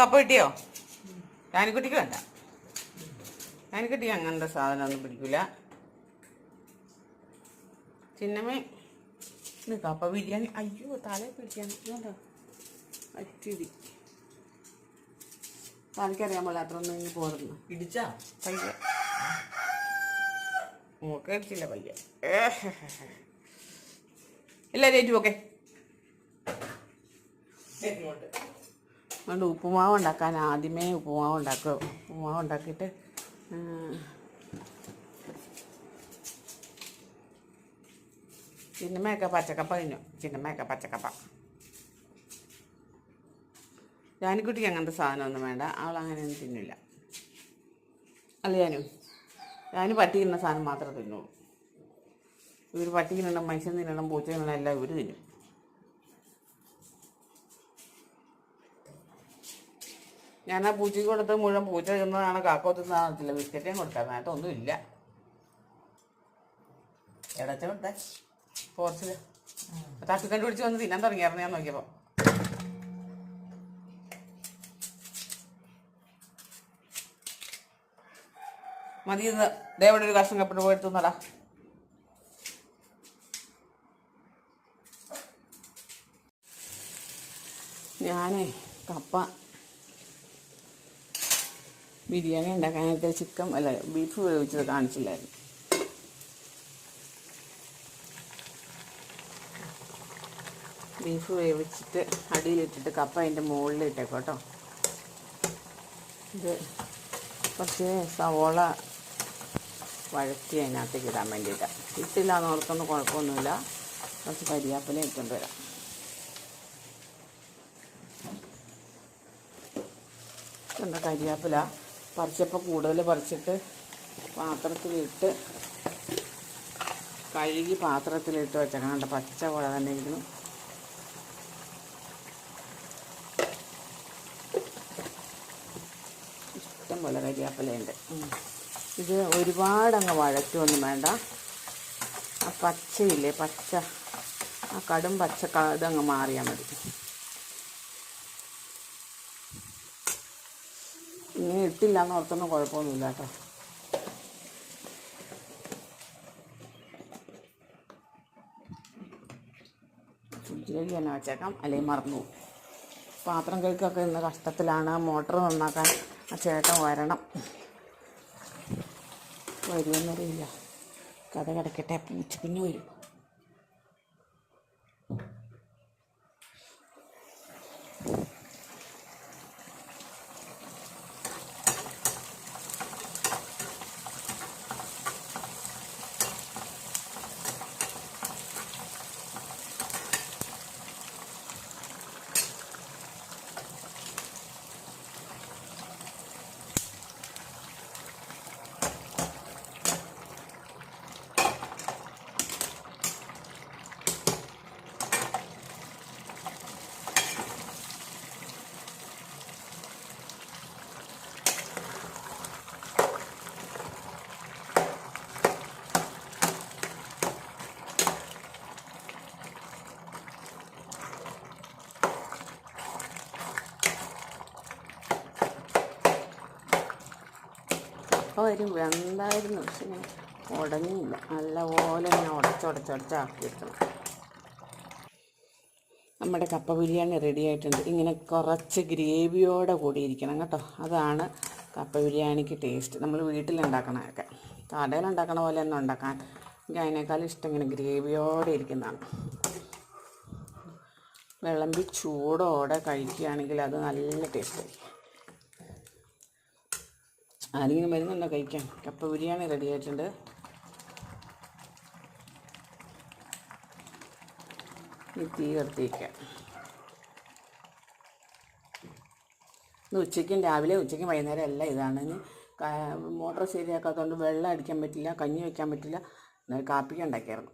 കപ്പ കിട്ടിയോ? ഞാനിക്കുട്ടിക്ക് വേണ്ട. ഞാനിക്കുട്ടിക്ക് അങ്ങനത്തെ സാധനമൊന്നും പിടിക്കില്ല ചിന്നമ്മേ ഇത് കപ്പ ബിരിയാണി. അയ്യോ തല പിടിക്കാൻ. അറ്റിടി തലക്കറിയാൻ പോലെ അത്ര ഒന്നും പോരുന്നു. ഇടിച്ചാ? പയ്യ. മൂക്കടിച്ചില്ല പയ്യ. ഇല്ല ചേച്ചി ഓക്കെ ഇങ്ങോട്ട്. അതുകൊണ്ട് ഉപ്പുമാവ് ഉണ്ടാക്കാൻ ആദ്യമേ ഉപ്പുമാവ് ഉണ്ടാക്കുക. ഉപ്പുമാവ് ഉണ്ടാക്കിയിട്ട് ചിന്നമ്മയൊക്കെ പച്ചക്കപ്പ കഴിഞ്ഞു ചിന്നമ്മയൊക്കെ പച്ചക്കപ്പ. ജാനിക്കുട്ടിക്ക് അങ്ങനത്തെ സാധനമൊന്നും വേണ്ട. അവൾ അങ്ങനെയൊന്നും തിന്നില്ല. അല്ല ഞാനും ഞാൻ തിന്ന സാധനം മാത്രമേ തിന്നുള്ളൂ. ഇവർ തിന്നണം മനുഷ്യൻ തിന്നണം പൂച്ച തിന്നണം എല്ലാം ഇവർ തിന്നും. ഞാൻ ആ പൂച്ചയ്ക്ക് കൊടുത്ത് മുഴുവൻ പൂച്ച തിന്നതാണ് കാക്കോ തിന്നതാണെന്നില്ല ബിസ്ക്കറ്റേയും കൊടുക്കാൻ നേട്ടമൊന്നും ഇല്ല എടച്ച കൊടുത്തേ. പോർച്ചിൽ തട്ടിക്കണ്ട് പിടിച്ച് വന്ന് തിന്നാൻ തുടങ്ങിയായിരുന്നു ഞാൻ നോക്കിയപ്പോൾ മതി ഇന്ന്. ദേവിടെ ഒരു കഷ്ണം കപ്പിട്ട് പോയി എടുത്തുന്നടാ ഞാനേ കപ്പ ബിരിയാണി ഉണ്ടാക്കാനായിട്ട് ചിക്കൻ അല്ല ബീഫ് വേവിച്ചത് കാണിച്ചില്ലായിരുന്നു. ബീഫ് വേവിച്ചിട്ട് അടിയിലിട്ടിട്ട് കപ്പ അതിന്റെ മുകളിൽ ഇട്ടേക്കോ കേട്ടോ. ഇത് കുറച്ച് സവോള വഴറ്റി അതിനകത്തേക്ക് ഇടാൻ വേണ്ടിയിട്ടാണ് ഇട്ടില്ല ഓർത്തൊന്നും കുഴപ്പമൊന്നുമില്ല. കുറച്ച് കരിയാപ്പില ഇട്ടുകൊണ്ട് വരാം. എന്താ കരിയാപ്പില? പറിച്ചപ്പോൾ കൂടുതൽ പറിച്ചിട്ട് പാത്രത്തിലിട്ട് കഴുകി പാത്രത്തിലിട്ട് വെച്ചേക്കണം. കണ്ട? പച്ച പോലെ തന്നെ ഇരിക്കുന്നു. ഇഷ്ടം പോലെ കരിയാപ്പലയുണ്ട്. ഇത് ഒരുപാടങ്ങ് വഴറ്റൊന്നും വേണ്ട. ആ പച്ചയില്ലേ? പച്ച. ആ കടും പച്ച ഇതങ്ങ് മാറിയാൽ മതി. ഇങ്ങനെ ഇട്ടില്ല എന്ന് ഓർത്തൊന്നും കുഴപ്പമൊന്നുമില്ല കേട്ടോ. ഫ്രിഡ്ജിലേക്ക് തന്നെ വെച്ചേക്കാം. അല്ലെങ്കിൽ മറന്നു പാത്രം കേൾക്കൊക്കെ ഇന്ന് കഷ്ടത്തിലാണ്. മോട്ടർ നന്നാക്കാൻ ആ ചേട്ടൻ വരണം. വരുമെന്നറിയില്ല. കഥ കിടക്കട്ടെ. പൂച്ച പിന്നെ വരും. അപ്പോൾ വരും വെന്തായിരുന്നു പക്ഷെ ഞാൻ ഉടഞ്ഞില്ല നല്ലപോലെ ഉടച്ചുടച്ചുടച്ചാക്കി ഉടച്ചുടച്ചുടച്ചാക്കിയെടുക്കണം നമ്മുടെ കപ്പ ബിരിയാണി റെഡി ആയിട്ടുണ്ട്. ഇങ്ങനെ കുറച്ച് ഗ്രേവിയോടെ കൂടിയിരിക്കണം കേട്ടോ. അതാണ് കപ്പ ബിരിയാണിക്ക് ടേസ്റ്റ് നമ്മൾ വീട്ടിലുണ്ടാക്കണതൊക്കെ. കടയിലുണ്ടാക്കണ പോലെ ഒന്നും ഉണ്ടാക്കാൻ എനിക്ക് അതിനേക്കാളും ഇഷ്ടം ഇങ്ങനെ ഗ്രേവിയോടെ ഇരിക്കുന്നതാണ്. വിളമ്പി ചൂടോടെ കഴിക്കുകയാണെങ്കിൽ അത് നല്ല ടേസ്റ്റ് ആയിരിക്കും. ആരെങ്കിലും വരുന്നുണ്ടോ കഴിക്കാൻ? കപ്പ ബിരിയാണി റെഡി ആയിട്ടുണ്ട്. തീ കത്തിരിക്കാം ഇത് ഉച്ചയ്ക്കും രാവിലെ ഉച്ചയ്ക്കും വൈകുന്നേരം എല്ലാം ഇതാണ്. ഇനി മോട്ടോർ ശരിയാക്കാത്തതുകൊണ്ട് വെള്ളം അടിക്കാൻ പറ്റില്ല കഞ്ഞി വയ്ക്കാൻ പറ്റില്ല. കാപ്പിക്ക് ഉണ്ടാക്കിയായിരുന്നു.